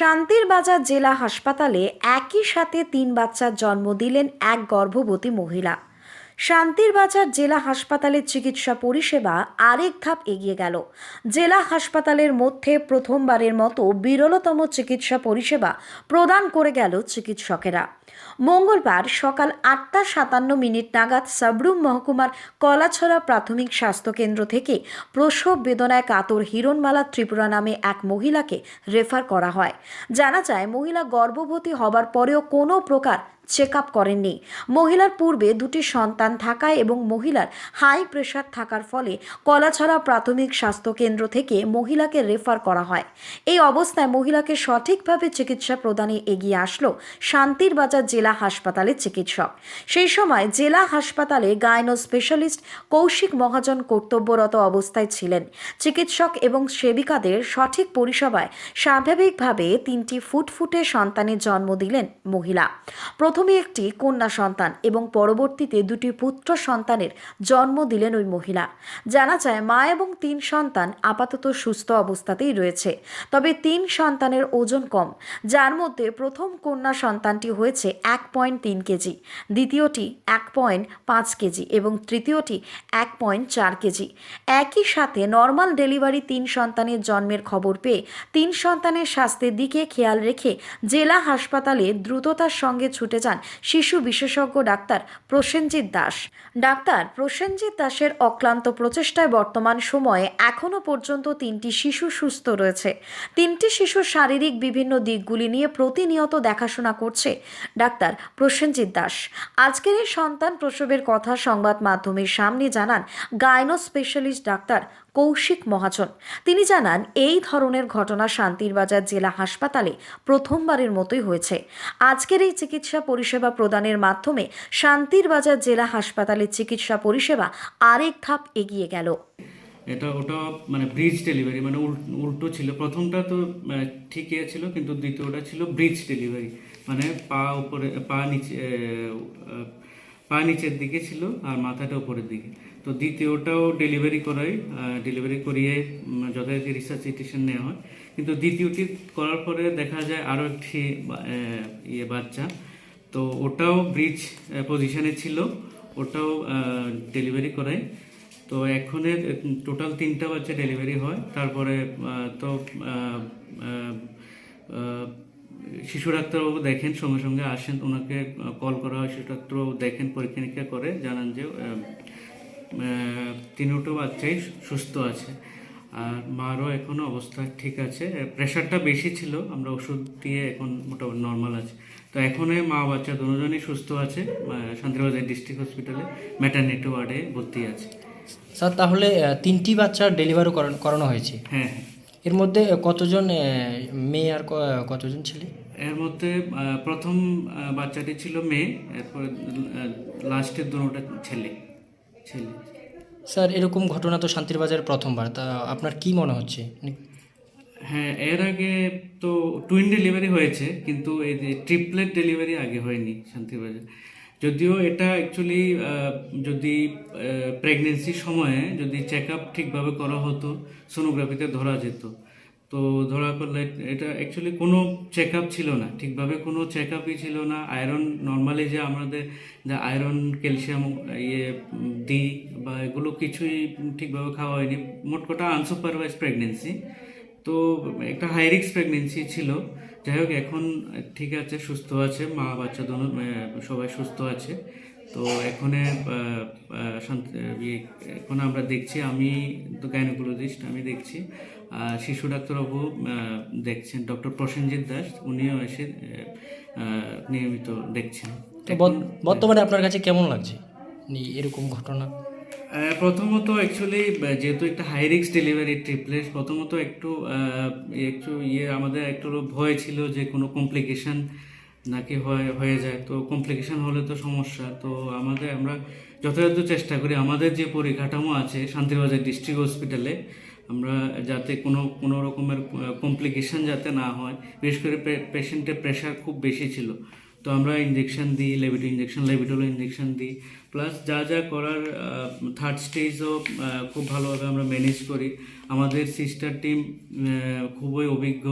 শান্তির বাজার জেলা হাসপাতালে একই সাথে তিন বাচ্চার জন্ম দিলেন এক গর্ভবতী মহিলা। শান্তির বাজার জেলা হাসপাতালের চিকিৎসা পরিষেবা আরেক ধাপ এগিয়ে গেল। জেলা হাসপাতালের মধ্যে প্রথমবারের মতো বিরলতম চিকিৎসা পরিষেবা প্রদান করে গেল চিকিৎসকেরা। মঙ্গলবার সকাল আটটা সাতান্ন মিনিট নাগাদ সাবরুম মহকুমার কলাছড়া প্রাথমিক স্বাস্থ্যকেন্দ্র থেকে প্রসব বেদনায় কাতর হিরণমালা ত্রিপুরা নামে এক মহিলাকে রেফার করা হয়। জানা যায়, মহিলা গর্ভবতী হবার পরেও কোনো প্রকার চেক আপ করেননি। মহিলার পূর্বে দুটি সন্তান থাকায় এবং মহিলার হাই প্রেশার থাকার ফলে কলাছড়া প্রাথমিক স্বাস্থ্য কেন্দ্র থেকে মহিলাকে রেফার করা হয়। এই অবস্থায় মহিলাকে সঠিকভাবে চিকিৎসা প্রদানে এগিয়ে আসলো শান্তির বাজার জেলা হাসপাতালের চিকিৎসক। সেই সময় জেলা হাসপাতালে গায়নো স্পেশালিস্ট কৌশিক মহাজন কর্তব্যরত অবস্থায় ছিলেন। চিকিৎসক এবং সেবিকাদের সঠিক পরিষেবায় স্বাভাবিকভাবে তিনটি ফুটফুটে সন্তানের জন্ম দিলেন মহিলা। প্রথমে একটি কন্যা সন্তান এবং পরবর্তীতে দুটি পুত্র সন্তানের জন্ম দিলেন ওই মহিলা। জানা যায়, মা এবং তিন সন্তান আপাতত সুস্থ অবস্থাতেই রয়েছে। তবে তিন সন্তানের ওজন কম। যার মধ্যে প্রথম কন্যা সন্তানটি হয়েছে এক পয়েন্ট তিন কেজি, দ্বিতীয়টি এক পয়েন্ট পাঁচ কেজি এবং তৃতীয়টি এক পয়েন্ট চার কেজি। একই সাথে নর্মাল ডেলিভারি তিন সন্তানের জন্মের খবর পেয়ে তিন সন্তানের স্বাস্থ্যের দিকে খেয়াল রেখে জেলা হাসপাতালে দ্রুততার সঙ্গে ছুটে যান শিশু বিশেষজ্ঞ ডাক্তার প্রসেনজিৎ দাস। ডাক্তার প্রসেনজিৎ দাসের অক্লান্ত প্রচেষ্টায় বর্তমান সময়ে এখনও পর্যন্ত তিনটি শিশু সুস্থ রয়েছে। তিনটি শিশুর শারীরিক বিভিন্ন দিকগুলি নিয়ে প্রতিনিয়ত দেখাশোনা করছে ডাক্তার প্রসেনজিৎ দাস। আজকের এই সন্তান প্রসবের কথা সংবাদ মাধ্যমের সামনে জানান gynae specialist doctor Kaushik Mahajan. তিনি জানান, এই ধরনের ঘটনা শান্তির বাজার জেলা হাসপাতালে প্রথমবারের মতোই হয়েছে। আজকের এই চিকিৎসা পরিষেবা প্রদানের মাধ্যমে শান্তির বাজার জেলা হাসপাতালের চিকিৎসা পরিষেবা আরেক ধাপ এগিয়ে গেল। এটা ওটা মানে ব্রিজ ডেলিভারি মানে উল্টো ছিল। প্রথমটা তো ঠিকই ছিল, কিন্তু দ্বিতীয়টা ছিল ব্রিজ ডেলিভারি। মানে পা উপরে পা নিচে পা নিচের দিকে ছিল আর মাথাটা উপরের দিকে। তো দ্বিতীয়টাও ডেলিভারি করাই ডেলিভারি করিয়ে উম, রিসার্চ রিসার্চিটেশন নেওয়া হয়। কিন্তু দ্বিতীয়টি করার পরে দেখা যায় আরও একটি ইয়ে বাচ্চা। তো ওটাও ব্রিজ পজিশনে ছিল ওটাও ডেলিভারি করাই। তো এখনের টোটাল তিনটা বাচ্চা ডেলিভারি হয়। তারপরে তো শিশু ডাক্তারবাবু দেখেন সঙ্গে সঙ্গে আসেন ওনাকে কল করা হয় শিশু ডাক্তারবাবু দেখেন পরীক্ষা নিরীক্ষা করে জানান যে তিনোটো বাচ্চাই সুস্থ আছে আর মারও এখনও অবস্থা ঠিক আছে। প্রেশারটা বেশি ছিল আমরা ওষুধ দিয়ে এখন মোটামুটি নর্মাল আছে। তো এখনই মা বাচ্চা দুজনই সুস্থ আছে শান্তিবাজার ডিস্ট্রিক্ট হসপিটালে ম্যাটারনিটি ওয়ার্ডে ভর্তি আছে। স্যার তাহলে তিনটি বাচ্চার ডেলিভারি করানো হয়েছে? হ্যাঁ হ্যাঁ। এর মধ্যে কতজন মেয়ে আর কতজন ছেলে? এর মধ্যে প্রথম বাচ্চাটি ছিল মেয়ে এরপর লাস্টের দুটোটা ছেলে ছেলে। স্যার এরকম ঘটনা তো শান্তির বাজারে প্রথমবার তা আপনার কি মনে হচ্ছে? হ্যাঁ এর আগে তো টুইন ডেলিভারি হয়েছে কিন্তু এই যে ট্রিপলেট ডেলিভারি আগে হয়নি শান্তিবাজার যদিও এটা অ্যাকচুয়ালি যদি প্রেগনেন্সির সময়ে যদি চেক আপ ঠিকভাবে করা হতো সোনোগ্রাফিতে ধরা যেত। তো ধরা পড়লে এটা অ্যাকচুয়ালি কোনো চেক আপ ছিল না। ঠিকভাবে কোনো চেক আপই ছিল না। আয়রন নর্মালি যে আমাদের যে আয়রন ক্যালসিয়াম ইয়ে দিই বা এগুলো কিছুই ঠিকভাবে খাওয়া হয়নি। মোট কথা আনসুপারভাইজ প্রেগনেন্সি তো একটা হাই রিস্ক প্রেগনেন্সি ছিল। যাই হোক এখন ঠিক আছে সুস্থ আছে মা বাচ্চা দোনো সবাই সুস্থ আছে। তো এখন ইয়ে, এখন আমরা দেখছি আমি তো গাইনোকোলজিস্ট আমি দেখছি। শিশু ডাক্তারবাবু দেখছেন ডক্টর প্রসেনজিৎ দাস উনিও এসে নিয়মিত দেখছেন। বর্তমানে আপনার কাছে কেমন লাগছে? এরকম ঘটনা? প্রথমত অ্যাকচুয়ালি যেহেতু একটা হাই রিক্স ডেলিভারি ট্রিপলেস প্রথমত একটু একটু ইয়ে আমাদের একটু ভয় ছিল যে কোনো কমপ্লিকেশন নাকি হয়, হয়ে যায়। তো কমপ্লিকেশন হলে তো সমস্যা। তো আমাদের, আমরা যথাযথ চেষ্টা করি। আমাদের যে পরিকাঠামো আছে শান্তিবাজার ডিস্ট্রিক্ট হসপিটালে আমরা যাতে কোনো কোনো রকমের কমপ্লিকেশন যাতে না হয়, বিশেষ করে পেশেন্টের প্রেশার খুব বেশি ছিল। তো আমরা ইঞ্জেকশন দিই লেবিটো ইঞ্জেকশন লেবিটোলো ইঞ্জেকশন দিই প্লাস যা যা করার থার্ড স্টেজও খুব ভালোভাবে আমরা ম্যানেজ করি আমাদের সিস্টার টিম খুবই অভিজ্ঞ.